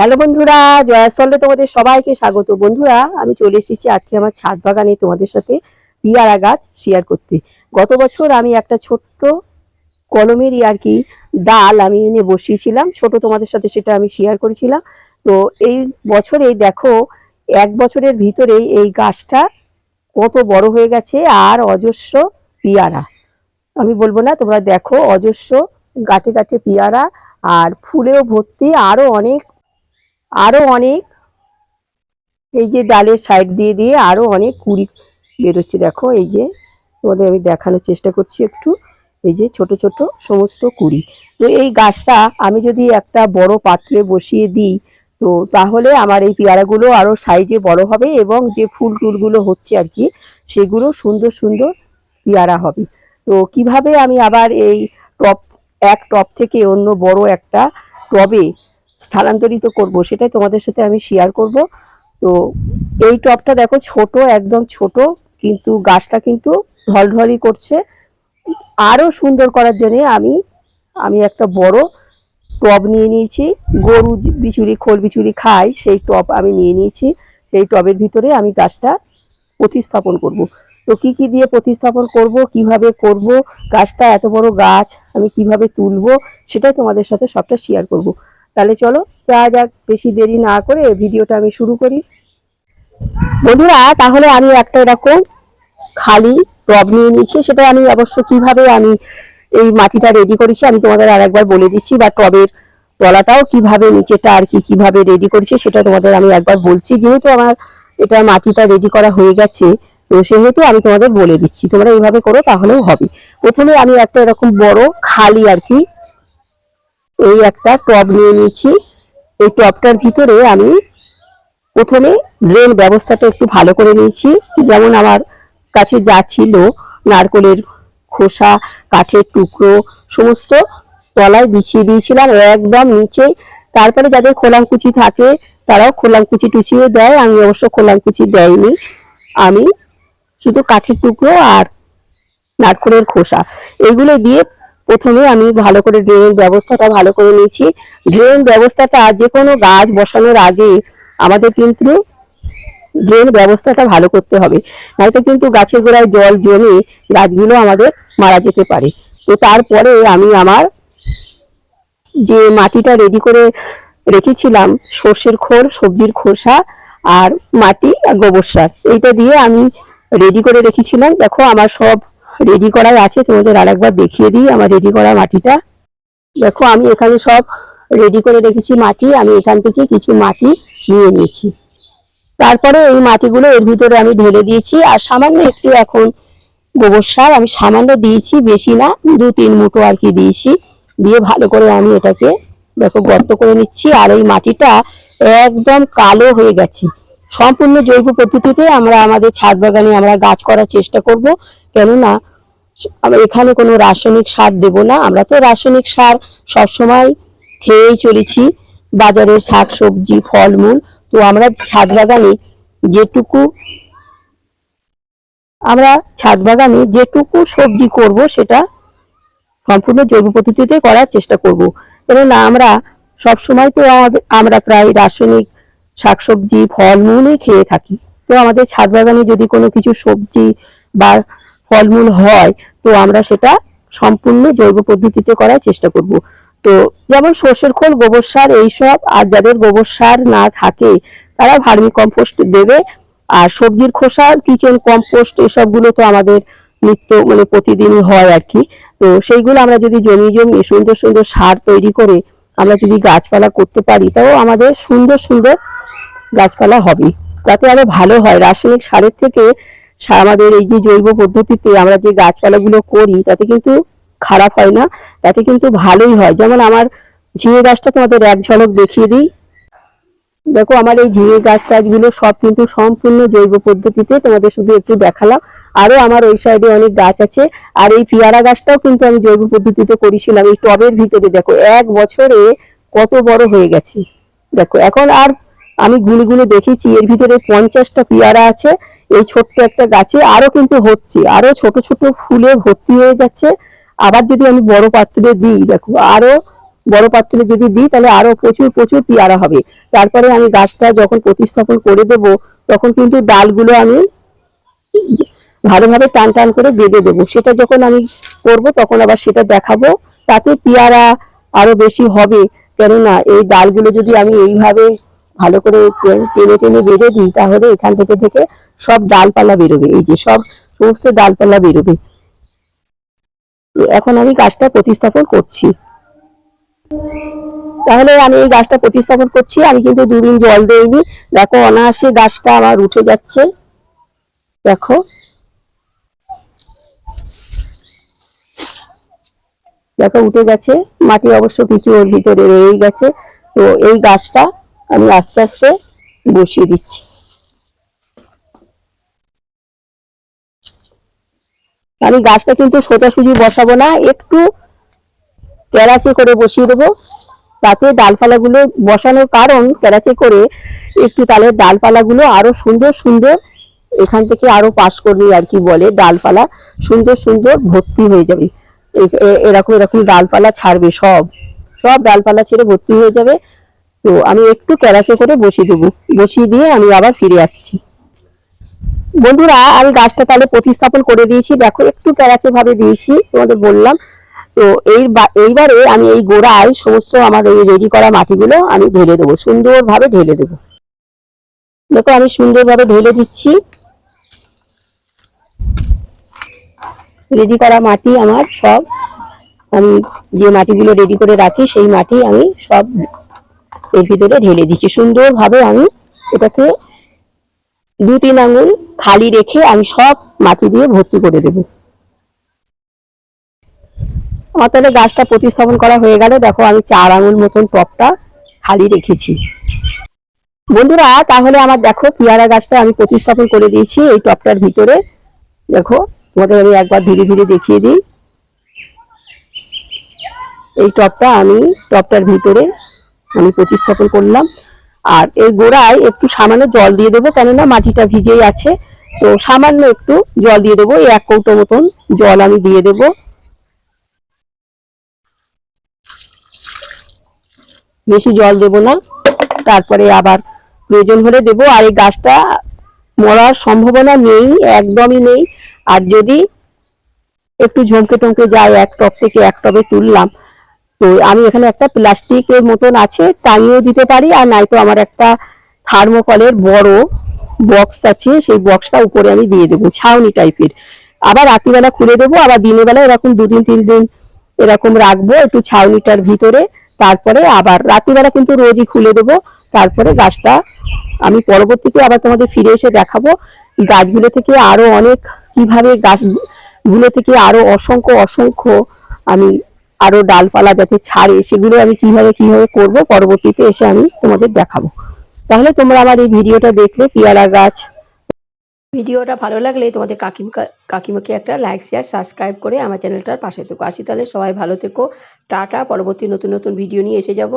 Hello বন্ধুরা জয়াসল্লে তোমাদের সবাইকে স্বাগত। বন্ধুরা, আমি চলে এসেছি আজকে আমার ছাদ বাগানে তোমাদের সাথে পিয়ারা গাছ শেয়ার করতে। গত বছর আমি একটা ছোট্ট কলমেরই আর কি ডাল আমি এনে বসিয়েছিলাম। ছোট তোমাদের সাথে সেটা আমি শেয়ার করেছিলাম। তো এই বছরে দেখো, এক বছরের ভিতরে এই গাছটা কত বড় হয়ে গেছে আর অজস্র পিয়ারা। আমি বলব না, তোমরা দেখো অজস্র গাটে গাটে পিয়ারা আর ফুলেও ভর্তি আরও অনেক আরও অনেক, এই যে ডালের সাইড দিয়ে দিয়ে আরও অনেক কুড়ি বেরোচ্ছে। দেখো, এই যে তোমাদের আমি দেখানোর চেষ্টা করছি একটু। এই যে ছোট ছোট সমস্ত কুড়ি। তো এই গাছটা আমি যদি একটা বড় পাত্রে বসিয়ে দিই, তো তাহলে আমার এই পেয়ারাগুলো আরও সাইজে বড় হবে এবং যে ফুল টুলগুলো হচ্ছে আর কি, সেগুলো সুন্দর সুন্দর পেয়ারা হবে। তো কীভাবে আমি আবার এই টপ এক টপ থেকে অন্য বড় একটা টবে স্থানান্তরিত করব, সেটাই তোমাদের সাথে আমি শেয়ার করব। তো এই টবটা দেখো ছোট, একদম ছোট, কিন্তু গাছটা কিন্তু ঢলঢলই করছে। আরও সুন্দর করার জন্য আমি আমি একটা বড় টব নিয়ে নিয়েছি। গরু বিচুরি, খোল বিচুরি খায় সেই টব আমি নিয়ে নিয়েছি। সেই টবের ভিতরে আমি গাছটা প্রতিস্থাপন করব। তো কি কি দিয়ে প্রতিস্থাপন করব, কীভাবে করব, গাছটা এত বড় গাছ, আমি কীভাবে তুলবো, সেটাই তোমাদের সাথে সবটা শেয়ার করব। তাহলে চলো যা যাক, বেশি দেরি না করে ভিডিওটা আমি শুরু করি। বন্ধুরা, তাহলে আমি একটা এরকম খালি টব নিয়ে নিয়েছি সেটা আমি অবশ্য কীভাবে আমি এই মাটিটা রেডি করেছি, আমি তোমাদের আর একবার বলে দিচ্ছি, বা টবের তলাটাও কীভাবে, নিচেটা আর কি কীভাবে রেডি করেছি সেটা তোমাদের আমি একবার বলছি। যেহেতু আমার এটা মাটিটা রেডি করা হয়ে গেছে, তো সেহেতু আমি তোমাদের বলে দিচ্ছি, তোমরা এইভাবে করো, তাহলেও হবে। প্রথমে আমি একটা এরকম বড় খালি আর কি এই একটা টব নিয়ে নিয়েছি। এই টবটার ভিতরে আমি প্রথমে ড্রেন ব্যবস্থাটা একটু ভালো করে নিয়েছি। যেমন আমার কাছে যা ছিল, নারকলের খোসা, কাঠের টুকরো, সমস্ত তলায় বিছিয়ে দিয়েছিলাম একদম নিচে। তারপরে যাদের খোলামকুচি থাকে, তারাও খোলামকুচি টুচিও দেয়। আমি অবশ্য খোলামকুচি দেয়নি আমি শুধু কাঠের টুকরো আর নারকলের খোসা। এগুলো দিয়ে প্রথমে আমি ভালো করে ড্রেনের ব্যবস্থাটা ভালো করে নিয়েছি। ড্রেন ব্যবস্থাটা যে কোনো গাছ বসানোর আগে আমাদের কিন্তু ড্রেন ব্যবস্থাটা ভালো করতে হবে। নয়তো কিন্তু গাছের গোড়ায় জল জমে গাছগুলো আমাদের মারা যেতে পারে। তো তারপরে আমি আমার যে মাটিটা রেডি করে রেখেছিলাম, সর্ষের খোল, সবজির খোসা আর মাটি আর গোবর সার, এইটা দিয়ে আমি রেডি করে রেখেছিলাম। দেখো আমার সব রেডি করাই আছে, তোমাদের আরেকবার দেখিয়ে দিই আমার রেডি করা মাটিটা। দেখো, আমি এখানে সব রেডি করে রেখেছি মাটি, আমি এখান থেকে কিছু মাটি নিয়ে নিয়েছি। তারপরে এই মাটিগুলো এর ভিতরে আমি ঢেলে দিয়েছি, আর সামান্য একটু এখন গোবর সার আমি সামান্য দিয়েছি, বেশি না, দু তিন মুঠো আর কি দিয়েছি। দিয়ে ভালো করে আমি এটাকে দেখো গর্ত করে নিচ্ছি, আর এই মাটিটা একদম কালো হয়ে গেছে। সম্পূর্ণ জৈব পদ্ধতিতে আমরা আমাদের ছাদ বাগানে আমরা গাছ করার চেষ্টা করব। কেননা, আমরা এখানে কোনো রাসায়নিক সার দেব না। আমরা তো রাসায়নিক সার সবসময় খেয়েই চলেছি। বাজারের শাক, সবজি, ফলমূল। তো আমরা ছাদ বাগানে যেটুকু, আমরা ছাদ বাগানে যেটুকু সবজি করব সেটা সম্পূর্ণ জৈব পদ্ধতিতে করার চেষ্টা করব। কেননা, আমরা সব সময় তো আমাদের, আমরা প্রায় রাসায়নিক শাকসবজি, ফলমূলই খেয়ে থাকি। তো আমাদের ছাদ বাগানে যদি কোনো কিছু সবজি বা ফলমূল হয়, তো আমরা সেটা সম্পূর্ণ জৈব পদ্ধতিতে করার চেষ্টা করব। তো যেমন সর্ষের খোল, গোবর সার এইসব, আর যাদের গোবর সার না থাকে, তারা ভার্মি কম্পোস্ট দেবে। আর সবজির খোসা, কিচেন কম্পোস্ট এসবগুলো তো আমাদের নিত্য মানে প্রতিদিনই হয় আর কি। তো সেইগুলো আমরা যদি জমি জমি সুন্দর সুন্দর সার তৈরি করে আমরা যদি গাছপালা করতে পারি, তাও আমাদের সুন্দর সুন্দর গাছপালা হবে। তাতে আরও ভালো হয়। রাসায়নিক সারের থেকে আমাদের এই যে জৈব পদ্ধতিতে আমরা যে গাছপালাগুলো করি, তাতে কিন্তু খারাপ হয় না। তাতে কিন্তু ভালোই হয়। যেমন আমার ঝিঙে গাছটা তোমাদের এক ঝলক দেখিয়ে দিই। দেখো, আমার এই ঝিঙে গাছ টাছগুলো সব কিন্তু সম্পূর্ণ জৈব পদ্ধতিতে তোমাদের শুধু একটু দেখালাম। আরও আমার ওই সাইডে অনেক গাছ আছে। আর এই পেয়ারা গাছটাও কিন্তু আমি জৈব পদ্ধতিতে করেছিলাম। এই টবের ভিতরে দেখো, এক বছরে কত বড় হয়ে গেছে। দেখো, এখন আর আমি গুনে গুনে দেখেছি, এর ভিতরে পঞ্চাশটা পেয়ারা আছে, এই ছোট্ট একটা গাছে আরও কিন্তু হচ্ছে আরও ছোট ছোট ফুলে ভর্তি হয়ে যাচ্ছে। আবার যদি আমি বড় পাত্রে দিই, দেখো আরও বড় পাত্রে যদি দিই, তাহলে আরও প্রচুর প্রচুর পেয়ারা হবে। তারপরে আমি গাছটা যখন প্রতিস্থাপন করে দেব, তখন কিন্তু ডালগুলো আমি ভালোভাবে টান টান করে বেঁধে দেবো। সেটা যখন আমি করব, তখন আবার সেটা দেখাবো, তাতে পেয়ারা আরও বেশি হবে। কেননা, এই ডালগুলো যদি আমি এইভাবে ভালো করে টেনে টেনে বেঁধে দিই, তাহলে এখান থেকে থেকে সব ডালপালা বেরোবে। এই যে সব সমস্ত ডালপালা বেরোবে। এখন আমি গাছটা প্রতিস্থাপন করছি। তাহলে আমি এই গাছটা প্রতিস্থাপন করছি। আমি কিন্তু দুদিন জল দেইনি। দেখো, অনায়াসে গাছটা আমার উঠে যাচ্ছে। দেখো। দেখো, উঠে গেছে। মাটি অবশ্য কিছু ওর ভিতরে রয়েই গেছে। তো এই গাছটা আমি আস্তে আস্তে বসিয়ে দিচ্ছি। আমি গাছটা কিন্তু সোজাসুজি বসাবো না, একটু কেরাচে করে বসিয়ে দেবো। তাতে ডালপালাগুলো বসানোর কারণ কেরাচে করে একটু তাহলে ডালপালাগুলো আরও সুন্দর সুন্দর এখান থেকে আরও পাশ করবে আর কি বলে, ডালপালা সুন্দর সুন্দর ভর্তি হয়ে যাবে। এরকম এরকম ডালপালা ছাড়বে সব। সব ডালপালা ছেড়ে ভর্তি হয়ে যাবে। তো আমি একটু কেরাচে করে বসিয়ে দেবো। বসিয়ে দিয়ে আমি আবার ফিরে আসছি। বন্ধুরা, আমি গাছটা তাহলে প্রতিস্থাপন করে দিয়েছি। দেখো, একটু কেরাচে ভাবে দিয়েছি, তোমাদের বললাম। তো এই এইবারে আমি এই গোড়ায় সমস্ত আমার এই রেডি করা মাটিগুলো আমি ঢেলে দেবো, সুন্দরভাবে ঢেলে দেবো। দেখো, আমি সুন্দরভাবে ঢেলে দিচ্ছি। রেডি করা মাটি আমার সব, আমি যে মাটিগুলো রেডি করে রাখি, সেই মাটি আমি সব এর ভিতরে ঢেলে দিচ্ছি। সুন্দরভাবে আমি এটাকে দু তিন আঙুল খালি রেখে আমি সব মাটি দিয়ে ভর্তি করে দেব। আমার তাহলে গাছটা প্রতিস্থাপন করা হয়ে গেল। দেখো আমি চার আঙুল মতন টপটা খালি রেখেছি। বন্ধুরা, তাহলে আমার দেখো পেয়ারা গাছটা আমি প্রতিস্থাপন করে দিয়েছি এই টপটার ভিতরে। দেখো, তোমাদের আমি একবার ধীরে ধীরে দেখিয়ে দিই। এই টপটা আমি, টপটার ভিতরে আমি প্রতিস্থাপন করলাম। আর এই গোড়ায় একটু সামান্য জল দিয়ে দেবো, কেননা মাটিটা ভিজেই আছে। তো সামান্য একটু জল দিয়ে দেবো, এই এক কৌটো মতন জল আমি দিয়ে দেবো। বেশি জল দেবো না, তারপরে আবার প্রয়োজন হলে দেবো। আর এই গাছটা মরার সম্ভাবনা নেই, একদমই নেই। আর যদি একটু ঝমকে টমকে যায়, এক টব থেকে এক টবে তুললাম তো আমি এখানে একটা প্লাস্টিকের মতন আছে, টাঙিয়ে দিতে পারি, আর নয়তো আমার একটা থার্মোকলের বড় বক্স আছে, সেই বক্সটা উপরে আমি দিয়ে দেবো, ছাউনি টাইপের। আবার রাত্রিবেলা খুলে দেবো, আবার দিনের বেলা এরকম দুদিন তিন দিন এরকম রাখব, একটু ছাউনিটার ভিতরে, তারপরে আবার রাত্রিবেলা কিন্তু রোজই খুলে দেবো, তারপরে গাছটা আমি পরবর্তীতে আবার তোমাদের ফিরে এসে দেখাবো। গাছগুলো থেকে আরও অনেক, কীভাবে গাছগুলো থেকে আরও অসংখ্য অসংখ্য আমি আরও ডালপালা যাতে ছাড়ে, সেগুলো আমি কীভাবে কীভাবে করব পরবর্তীতে এসে আমি তোমাদের দেখাবো। তাহলে তোমরা আমার এই ভিডিওটা দেখলে, পিয়ারা গাছ। ভিডিওটা ভালো লাগলে তোমাদের কাকিমা, কাকিমাকে একটা লাইক শেয়ার সাবস্ক্রাইব করে আমার চ্যানেলটার পাশে থেকো। আসি তাহলে সবাই ভালো থেকো। টাটা, পরবর্তী নতুন নতুন ভিডিও নিয়ে এসে যাব।